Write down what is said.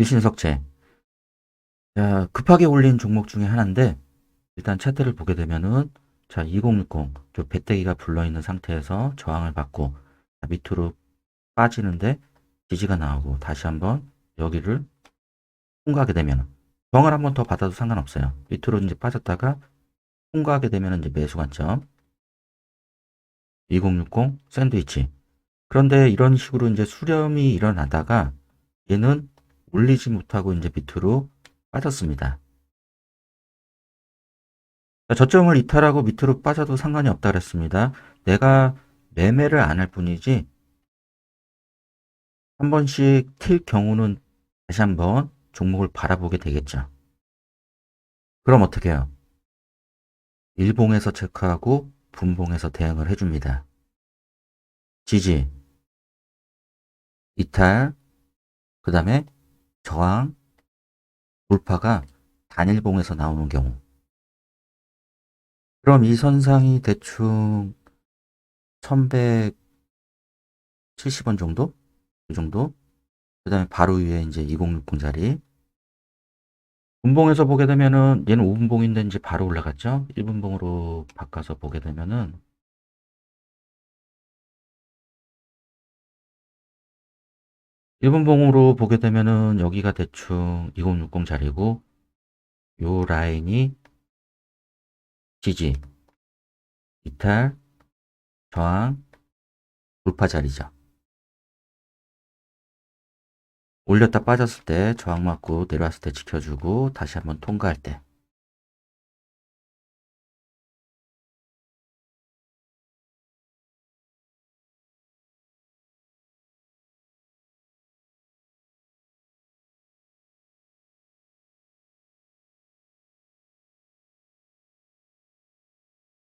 일신석체. 자, 급하게 올린 종목 중에 하나인데, 일단 차트를 보게 되면은, 자, 2060, 저 배때기가 불러 있는 상태에서 저항을 받고, 자, 밑으로 빠지는데, 지지가 나오고, 다시 한번 여기를 통과하게 되면, 저항을 한번 더 받아도 상관없어요. 밑으로 이제 빠졌다가, 통과하게 되면 이제 매수 관점. 2060 샌드위치. 그런데 이런 식으로 이제 수렴이 일어나다가 얘는 올리지 못하고 이제 밑으로 빠졌습니다. 자, 저점을 이탈하고 밑으로 빠져도 상관이 없다 그랬습니다. 내가 매매를 안 할 뿐이지 한 번씩 튈 경우는 다시 한번 종목을 바라보게 되겠죠. 그럼 어떻게 해요? 일봉에서 체크하고 분봉에서 대응을 해줍니다. 지지, 이탈, 그 다음에 저항, 돌파가 단일봉에서 나오는 경우. 그럼 이 선상이 대충 1170원 정도? 이 정도? 그 다음에 바로 위에 이제 2060 자리. 분봉에서 보게 되면은 얘는 5분봉인데 이제 바로 올라갔죠? 1분봉으로 바꿔서 보게 되면은 일분봉으로 보게 되면은 여기가 대충 2060 자리고 요 라인이 지지, 이탈, 저항, 돌파 자리죠. 올렸다 빠졌을 때 저항 맞고 내려왔을 때 지켜주고 다시 한번 통과할 때